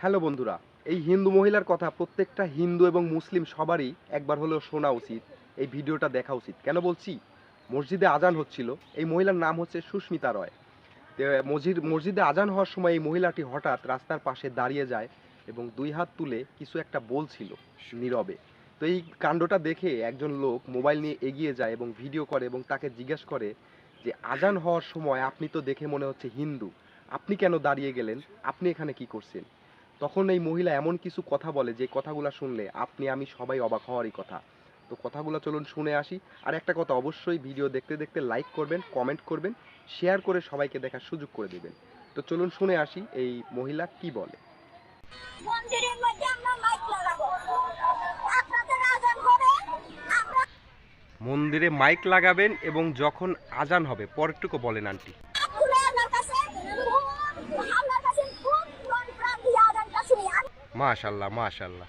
Hello বন্ধুরা, এই হিন্দু মহিলার কথা প্রত্যেকটা হিন্দু এবং মুসলিম সবারই একবার হলেও শোনা উচিত, এই ভিডিওটা দেখা উচিত। কেন বলছি? মসজিদে আজান হচ্ছিল, এই মহিলার নাম হচ্ছে সুস্মিতা রয়। মসজিদ, মসজিদে আজান হওয়ার সময় এই মহিলাটি হঠাৎ রাস্তার পাশে দাঁড়িয়ে যায় এবং দুই হাত তুলে কিছু একটা বলছিল নীরবে। তো এই কাণ্ডটা দেখে একজন লোক মোবাইল নিয়ে এগিয়ে যায় এবং ভিডিও করে এবং তাকে জিজ্ঞেস করে যে, আজান হওয়ার সময় আপনি তো দেখে মনে হচ্ছে হিন্দু, আপনি কেন দাঁড়িয়ে গেলেন? আপনি এখানে কি করছেন? তখন এই মহিলা এমন কিছু কথা বলে যে কথাগুলো শুনলে আপনি আমি সবাই অবাক হওয়ারই কথা। তো কথাগুলো চলুন শুনে আসি। আর একটা কথা অবশ্যই ভিডিও দেখতে দেখতে লাইক করবেন কমেন্ট করবেন শেয়ার করে সবাইকে দেখার সুযোগ করে দেবেন। তো চলুন শুনে আসি এই মহিলা কি বলে। মন্দিরের মধ্যে আমরা মাইক লাগাবো। আপনাদের আজান হবে মন্দিরে মাইক লাগাবেন এবং যখন আজান হবে পরেরটুকু বলেন আন্টি। মাশাল্লাহ মাশাল্লাহ।